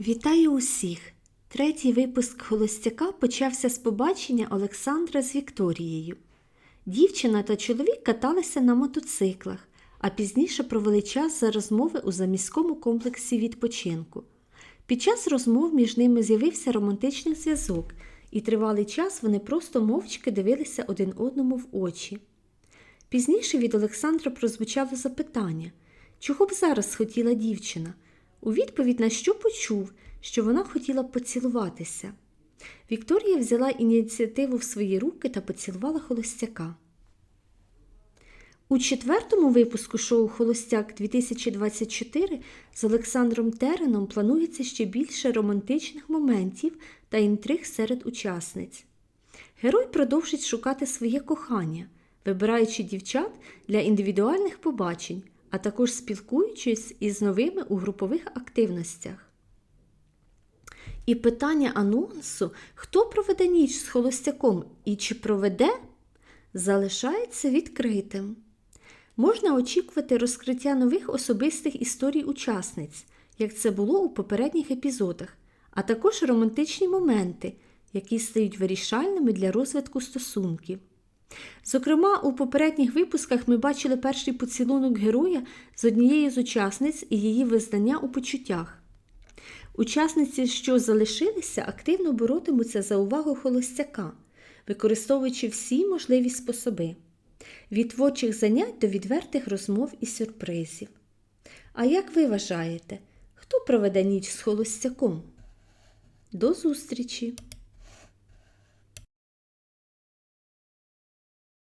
Вітаю усіх! Третій випуск Холостяка почався з побачення Олександра з Вікторією. Дівчина та чоловік каталися на мотоциклах, а пізніше провели час за розмови у заміському комплексі відпочинку. Під час розмов між ними з'явився романтичний зв'язок, і тривалий час вони просто мовчки дивилися один одному в очі. Пізніше від Олександра прозвучало запитання, чого б зараз хотіла дівчина, у відповідь на що почув, що вона хотіла поцілуватися. Вікторія взяла ініціативу в свої руки та поцілувала холостяка. У четвертому випуску шоу Холостяк 2024 з Олександром Тереном планується ще більше романтичних моментів та інтриг серед учасниць. Герой продовжить шукати своє кохання, вибираючи дівчат для індивідуальних побачень, а також спілкуючись із новими у групових активностях. І питання анонсу, хто проведе ніч з холостяком і чи проведе, залишається відкритим. Можна очікувати розкриття нових особистих історій учасниць, як це було у попередніх епізодах, а також романтичні моменти, які стають вирішальними для розвитку стосунків. Зокрема, у попередніх випусках ми бачили перший поцілунок героя з однією з учасниць і її визнання у почуттях. Учасниці, що залишилися, активно боротимуться за увагу холостяка, використовуючи всі можливі способи від творчих занять до відвертих розмов і сюрпризів. А як ви вважаєте, хто проведе ніч з холостяком? До зустрічі!